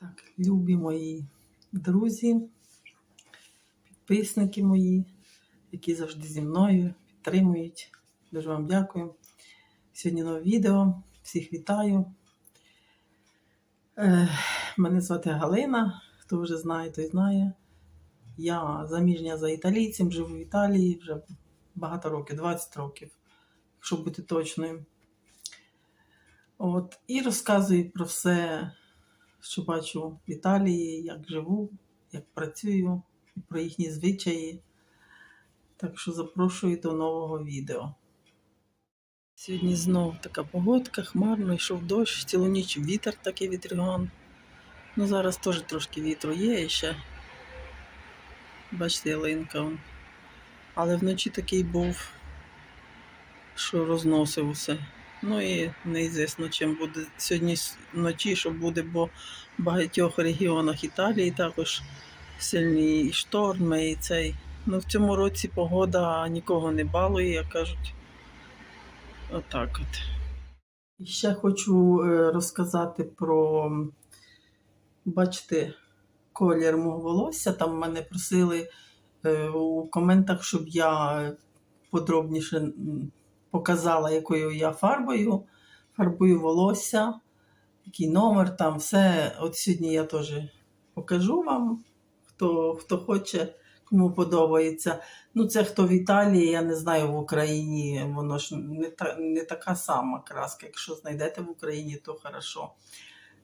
Так, любі мої друзі, підписники мої, які завжди зі мною підтримують. Дуже вам дякую. Сьогодні нове відео. Всіх вітаю. Е, мене звати Галина. Хто вже знає, той знає. Я заміжня за італійцем, живу в Італії вже багато років, 20 років, якщо бути точною. От, і розказую про все, що бачу в Італії, як живу, як працюю, про їхні звичаї. Так що запрошую до нового відео. Сьогодні знов така погодка, хмарно, йшов дощ, цілу ніч вітер такий вітриган. Ну зараз теж трошки вітру є ще. Бачите, ялинка. Але вночі такий був, що розносив усе. Ну і неізвісно, чим буде сьогодні вночі, що буде, бо в багатьох регіонах Італії також сильні шторми, і цей. Ну в цьому році погода нікого не балує, як кажуть. Отак от. Ще хочу е, розказати про, бачите, колір мого волосся. Там мене просили е, у коментах, щоб я подробніше м, показала, якою я фарбою. Фарбую волосся, який номер там, все. От сьогодні я теж покажу вам, хто, хто хоче, кому подобається. Ну, це хто в Італії, я не знаю в Україні, воно ж не, та, не така сама краска. Якщо знайдете в Україні, то хорошо.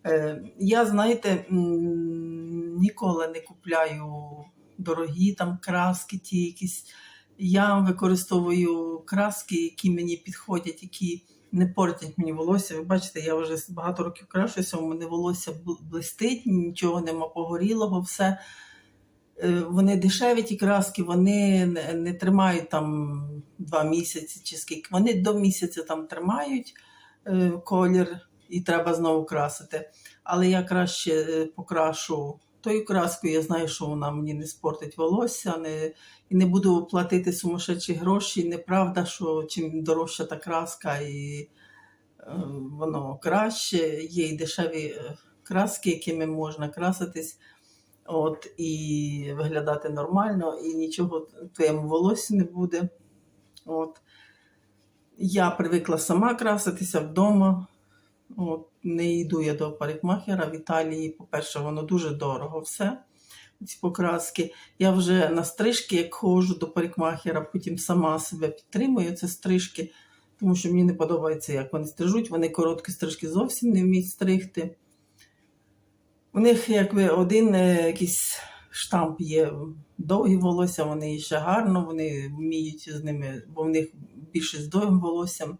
Е, я, знаєте, ніколи не купляю дорогі там краски, ті якісь. Я використовую краски, які мені підходять, які не портять мені волосся. Ви бачите, я вже багато років крашуся, у мене волосся блистить, нічого нема погорілого, все. Е, Вони дешеві, ті краски, вони не, тримають там два місяці чи скільки. Вони до місяця там тримають е, колір і треба знову красити. Але я краще е, покрашу тою краскою, я знаю, що вона мені не спортить волосся, не, і не буду платити сумасшедші гроші. Неправда, що чим дорожча та краска, і е, воно краще. Є і дешеві е, краски, якими можна краситись. От, і виглядати нормально, і нічого твоєму волосю не буде. От. Я привикла сама краситися вдома. От, не йду я до парикмахера в Італії. По-перше, воно дуже дорого все. Ці покраски. Я вже на стрижки, як ходжу до парикмахера, потім сама себе підтримую. Це стрижки, тому що мені не подобається, як вони стрижуть. Вони короткі стрижки зовсім не вміють стригти. У них якби один е, якийсь штамп є довгі волосся, вони ще гарно, вони вміють з ними, бо в них більше з довгим волоссям.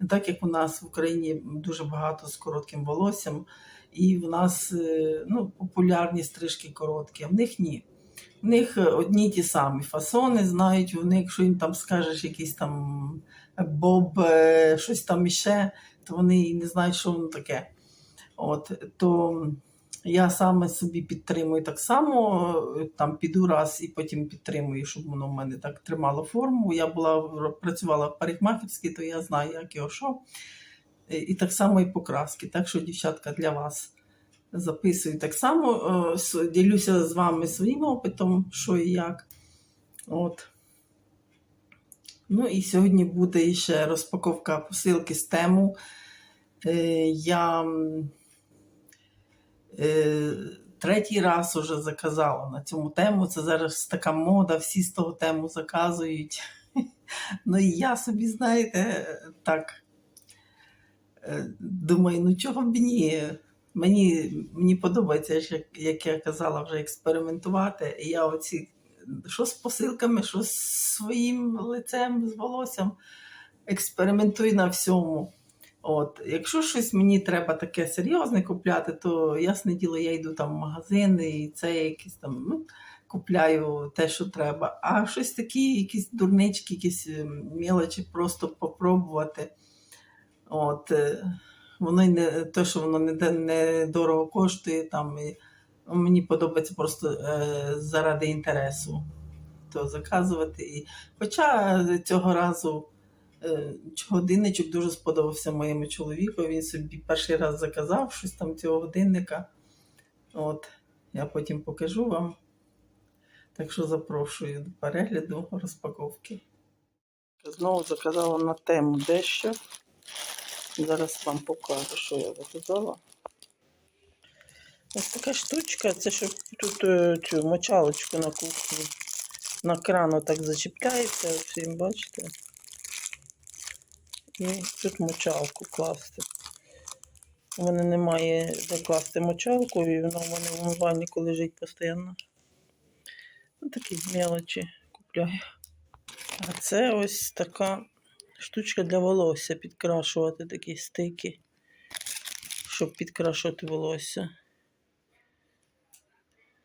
Не так як у нас в Україні дуже багато з коротким волоссям, і в нас е, ну, популярні стрижки короткі, а в них ні. В них е, одні ті самі фасони знають, вони, якщо їм там скажеш якийсь там боб, е, щось там іще, то вони і не знають, що воно таке. От, то я саме собі підтримую так само, е, там піду раз і потім підтримую, щоб воно в мене так тримало форму. Я була працювала в парикмахерській, то я знаю, як його що. Е, І так само і покраски. Так що, дівчатка, для вас записую так само, е, ділюся з вами своїм опитом, що і як. От. Ну і сьогодні буде ще розпаковка посилки з тему. Я третій раз уже заказала на цьому тему. Це зараз така мода, всі з того тему заказують. Ну і я собі, знаєте, так е, думаю, ну чого б ні. Мені, мені подобається, як я казала, вже експериментувати. І я оці, що з посилками, що з своїм лицем, з волоссям, експериментую на всьому. От, якщо щось мені треба таке серйозне купляти, то ясне діло, я йду там в магазин і це якісь там ну, купляю те, що треба. А щось такі, якісь дурнички, якісь ем, мелочі, просто попробувати. От, е, воно й не те, що воно не, не дорого коштує, там, і, мені подобається просто е, заради інтересу то заказувати. І, хоча цього разу е, годинничок дуже сподобався моєму чоловіку. Він собі перший раз заказав щось там цього годинника. От, я потім покажу вам. Так що запрошую до перегляду розпаковки. Знову заказала на тему дещо. Зараз вам покажу, що я заказала. Ось така штучка, це щоб тут е, цю мочалочку на кухні на крану так зачіпляється, всім бачите. І тут мочалку класти. У мене немає де класти мочалку, і вона в мене в умивальнику лежить постійно. Ну, такі мелочі купляю. А це ось така штучка для волосся підкрашувати такі стики, щоб підкрашувати волосся.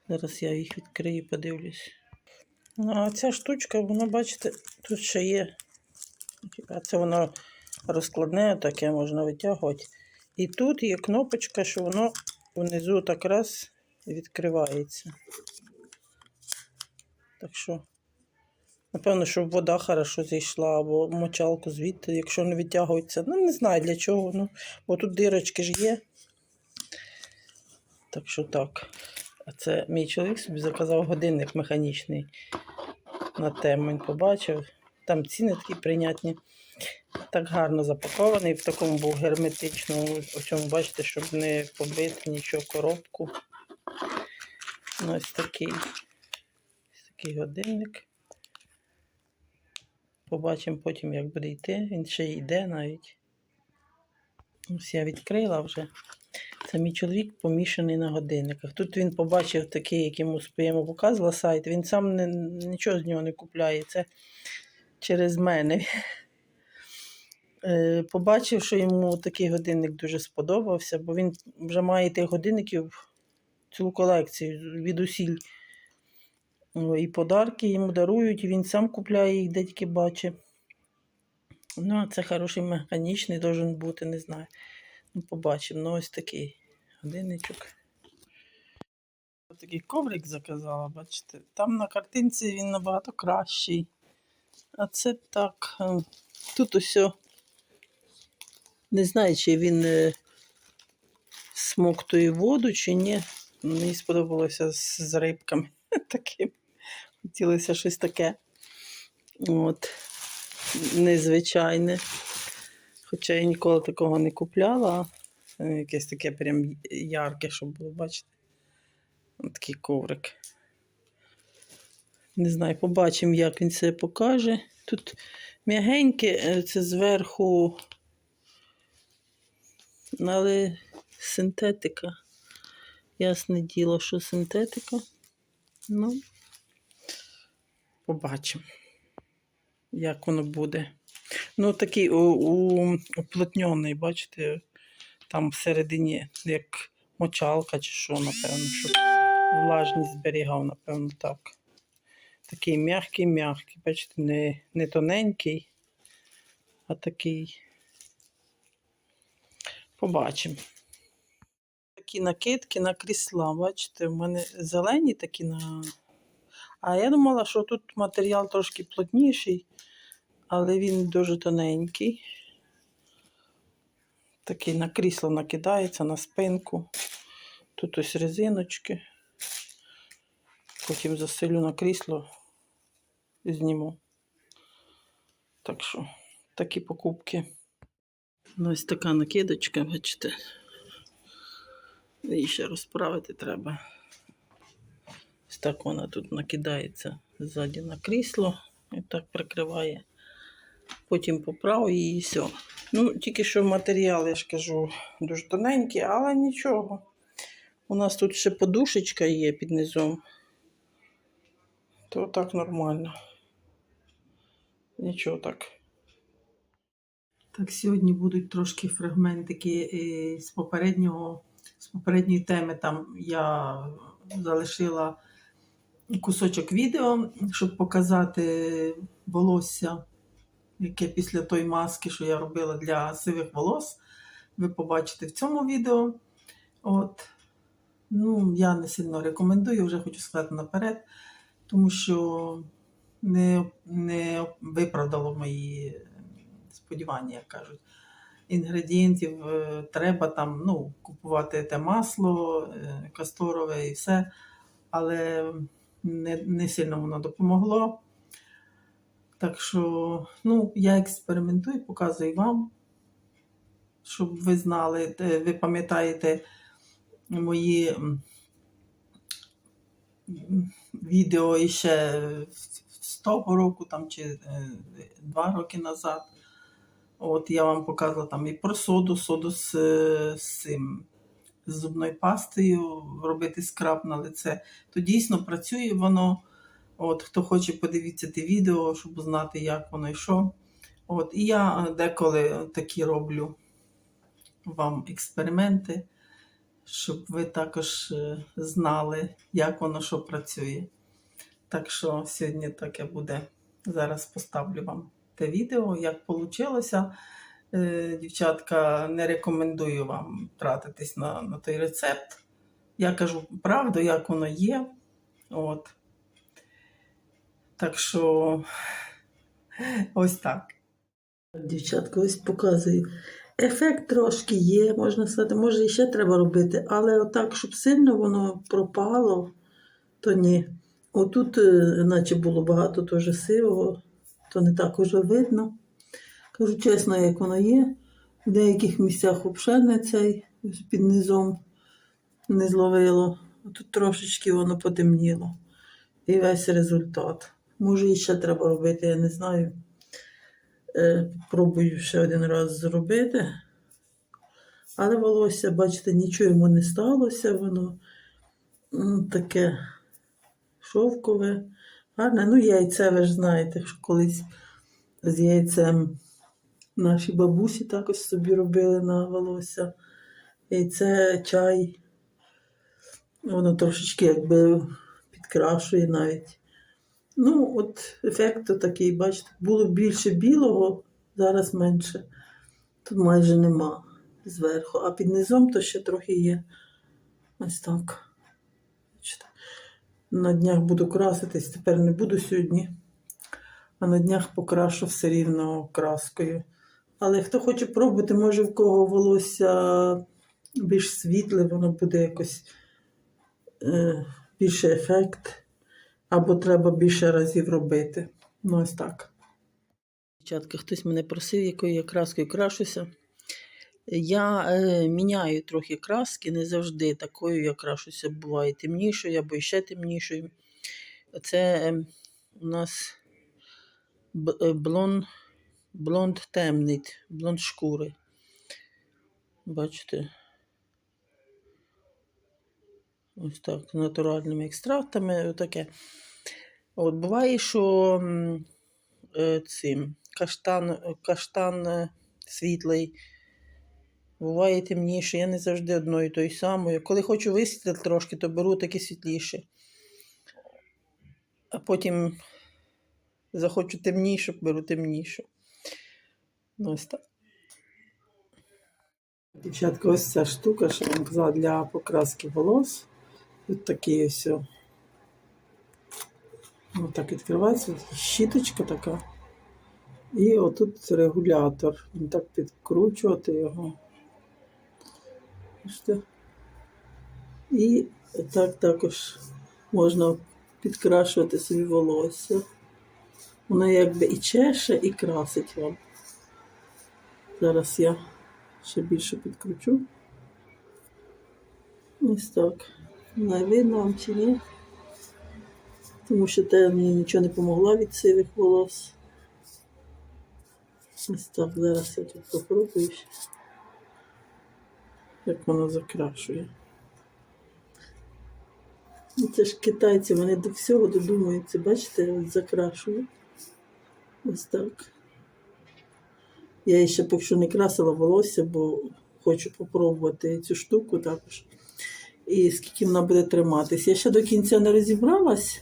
Зараз я їх відкрию і подивлюсь. Ну, а ця штучка, вона, бачите, тут ще є. А це воно розкладне, таке можна витягувати. І тут є кнопочка, що воно внизу так раз відкривається. Так що, напевно, щоб вода хорошо зійшла, або мочалку звідти, якщо не відтягується. Ну, не знаю для чого. Ну, бо тут дирочки ж є. Так що так. А це мій чоловік собі заказав годинник механічний на тему. Він побачив. Там ціни такі прийнятні. Так гарно запакований, в такому був герметичному, ось цьому бачите, щоб не побити нічого коробку. Ну, ось такий, ось такий годинник. Побачимо потім, як буде йти. Він ще йде навіть. Ось я відкрила вже. Це мій чоловік помішаний на годинниках. Тут він побачив такий, як йому своєму показувала сайт. Він сам не, нічого з нього не купляє. Це через мене. Е, Побачив, що йому такий годинник дуже сподобався, бо він вже має тих годинників цілу колекцію від усіль. І подарки йому дарують, і він сам купляє їх, де тільки бачить. Ну, а це хороший механічний должен бути, не знаю. Ну, побачимо. Ну, ось такий годинничок. Такий коврик заказала, бачите. Там на картинці він набагато кращий. А це так. е, Тут усе. Не знаю, чи він е, смоктує воду, чи ні. Мені сподобалося з, рибками таким. Хотілося щось таке. От. Незвичайне. Хоча я ніколи такого не купляла. Е, Якесь таке прям ярке, щоб було, бачите. Ось такий коврик. Не знаю, побачимо, як він себе покаже. Тут м'ягеньке, е, це зверху, але синтетика. Ясне діло, що синтетика. Ну, побачимо, як воно буде. Ну, такий у, у, уплотнений, бачите, там всередині, як мочалка чи що, напевно, щоб влажність зберігав, напевно, так. Такий м'який, м'який, бачите, не, не тоненький, а такий. Побачимо. Такі накидки на крісла, бачите, в мене зелені такі на. А я думала, що тут матеріал трошки плотніший, але він дуже тоненький. Такий на крісло накидається, на спинку. Тут ось резиночки. Потім засилю на крісло і зніму. Так що, такі покупки. Ну, ось така накидочка, бачите. Її ще розправити треба. Ось так вона тут накидається ззаді на крісло і так прикриває. Потім поправив її все. Ну, тільки що матеріал, я ж кажу, дуже тоненький, але нічого. У нас тут ще подушечка є під низом. То так нормально. Нічого так. Так, сьогодні будуть трошки фрагментики е, з попереднього, з попередньої теми. Там я залишила кусочок відео, щоб показати волосся, яке після тої маски, що я робила для сивих волос. Ви побачите в цьому відео. От. Ну, я не сильно рекомендую, вже хочу сказати наперед, тому що не, не виправдало мої сподівання, як кажуть. інгредієнтів е, треба там ну, купувати те масло, е, касторове і все, але не, не сильно воно допомогло. Так що, ну, я експериментую, показую вам, щоб ви знали, ви пам'ятаєте мої відео іще з того року там, чи е, два роки назад. От я вам показувала там і про соду, соду з, з з зубною пастою, робити скраб на лице. То дійсно працює воно. От, хто хоче, подивіться те відео, щоб знати, як воно і що. От, і я деколи такі роблю вам експерименти, щоб ви також е, знали, як воно що працює. Так що сьогодні таке буде. Зараз поставлю вам те відео, як вийшло. Дівчатка, не рекомендую вам тратитись на, на той рецепт. Я кажу правду, як воно є. От. Так що ось так. Дівчатка, ось показую. Ефект трошки є, можна сказати, може ще треба робити, але отак, щоб сильно воно пропало, то ні. Отут, е, наче було багато теж сивого, то не так уже видно. Кажу чесно, як воно є. В деяких місцях не цей під низом не зловило. Тут трошечки воно потемніло. І весь результат. Може, і ще треба робити, я не знаю. Е, Пробую ще один раз зробити. Але волосся, бачите, нічого йому не сталося, воно таке шовкове, гарне. Ну, яйце, ви ж знаєте, що колись з яйцем наші бабусі також собі робили на волосся. Яйце, чай. Воно трошечки якби підкрашує навіть. Ну, от ефект такий, бачите, було більше білого, зараз менше. Тут майже нема зверху, а під низом то ще трохи є. Ось так. На днях буду краситись, тепер не буду сьогодні. А на днях покрашу все рівно краскою. Але хто хоче пробувати, може в кого волосся більш світле, воно буде якось е, більше ефект. Або треба більше разів робити. Ну, ось так. Дівчатка, хтось мене просив, якою я краскою крашуся. Я е, міняю трохи краски, не завжди такою я крашуся, буває темнішою або ще темнішою. Це е, у нас е, блонд, блонд темний, блонд шкури. Бачите? Ось так, натуральними екстрактами, отаке. От буває, що е, цим каштан, каштан е, світлий, буває темніший. Я не завжди одною тою самою. Коли хочу висвітлити трошки, то беру таке світліше. А потім захочу темнішу, беру темнішу. Ну, ось так. Дівчатка, ось ця штука, що я вам казала, для покраски волос. Тут такий ось. Ось так відкривається, щіточка така. І отут регулятор. Він так підкручувати його. І так також можна підкрашувати собі волосся. Воно якби і чеше, і красить вам. Зараз я ще більше підкручу. Ось так. Не видно вам чи ні. Тому що те мені нічого не помогла від сивих волос. Ось так, зараз я тут попробую, як воно закрашує. Ну, Це ж китайці, вони до всього додумуються, бачите, от закрашую. Ось так. Я ще поки що не красила волосся, бо хочу попробувати цю штуку також. І скільки вона буде триматись. Я ще до кінця не розібралась,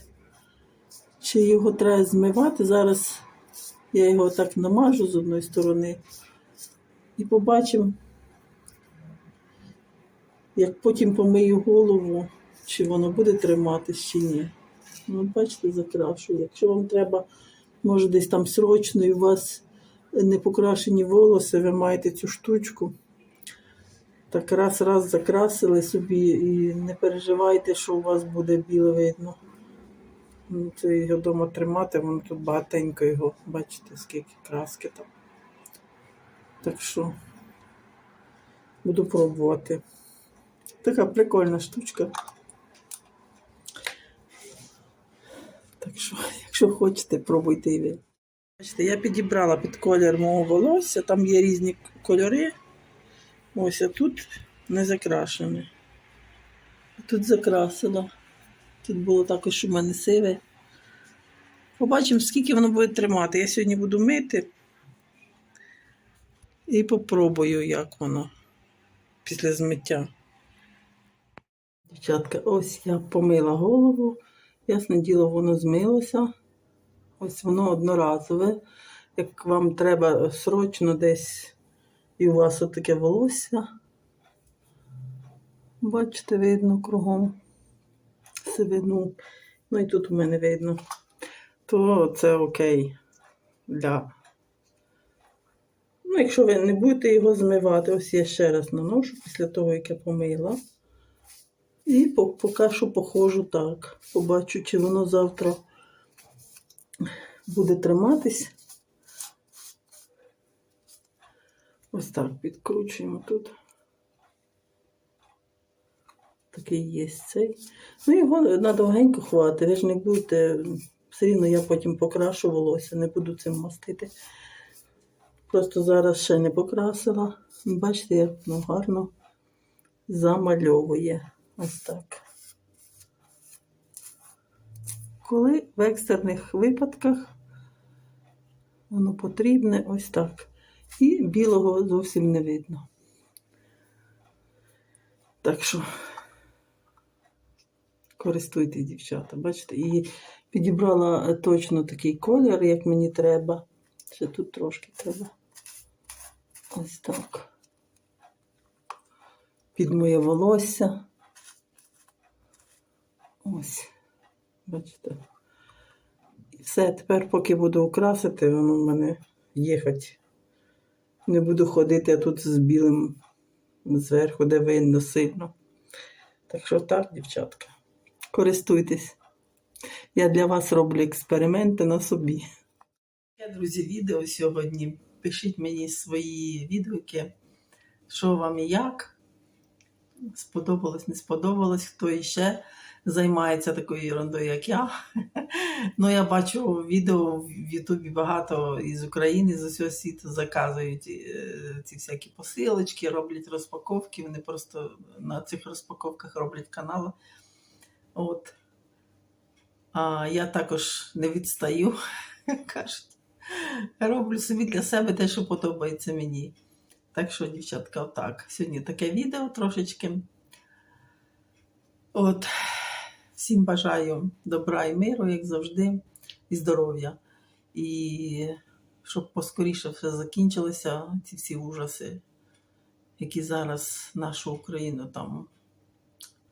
чи його треба змивати. Зараз я його так намажу з одної сторони. І побачимо, як потім помию голову, чи воно буде триматись, чи ні. Ну, бачите, закрашую. Якщо вам треба, може, десь там срочно і у вас не покрашені волоси, ви маєте цю штучку. Так раз-раз закрасили собі і не переживайте, що у вас буде біле видно. Ну, Це його вдома тримати, воно тут багатенько його, бачите, скільки краски там. Так що буду пробувати. Така прикольна штучка. Так що, якщо хочете, пробуйте і ви. Бачите, я підібрала під колір мого волосся, там є різні кольори. Ось а тут не закрашене. Тут закрасила. Тут було також у мене сиве. Побачимо, скільки воно буде тримати. Я сьогодні буду мити і попробую, як воно після змиття. Дівчатка, ось я помила голову. Ясне діло, воно змилося. Ось воно одноразове. Як вам треба срочно десь і у вас отаке волосся. Бачите, видно кругом сивину. Ну і тут у мене видно. То це окей для. Ну, якщо ви не будете його змивати, ось я ще раз наношу після того, як я помила. І поки що походжу так. Побачу, чи воно завтра буде триматись. Ось так підкручуємо тут. Такий є цей. Ну, його на довгенько хватить. Ви ж не будете. Все рівно я потім покрашу волосся, не буду цим мастити. Просто зараз ще не покрасила. Бачите, як воно гарно замальовує. Ось так. Коли в екстрених випадках воно потрібне ось так. І білого зовсім не видно. Так що користуйтесь, дівчата, бачите, і підібрала точно такий колір, як мені треба. Ще тут трошки треба. Ось так. Під моє волосся. Ось. Бачите. І все, тепер, поки буду украсити, воно в мене їхать. Не буду ходити тут з білим зверху, де видно сильно. Так що так, дівчатка, користуйтесь. Я для вас роблю експерименти на собі. Я, друзі, відео сьогодні. Пишіть мені свої відгуки, що вам і як. Сподобалось, не сподобалось, хто іще займається такою ерундою, як я. Ну, я бачу відео в Ютубі багато із України, з усього світу заказують е, ці всякі посилочки, роблять розпаковки. Вони просто на цих розпаковках роблять канали. От. А я також не відстаю, кажуть. Роблю собі для себе те, що подобається мені. Так що, дівчатка, отак. Сьогодні таке відео трошечки. От. Всім бажаю добра і миру, як завжди, і здоров'я. І щоб поскоріше все закінчилося, ці всі ужаси, які зараз нашу Україну там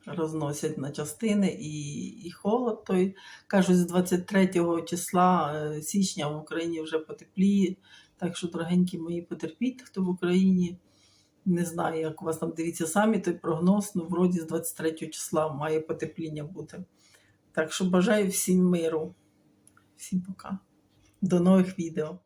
розносять на частини, і, і холод той. Кажуть, з 23 числа е, січня в Україні вже потепліє. Так що, дорогенькі мої, потерпіть, хто в Україні. Не знаю, як у вас там дивіться самі той прогноз. Ну, вроді з 23 числа має потепління бути. Так що бажаю всім миру. Всім пока. До нових відео.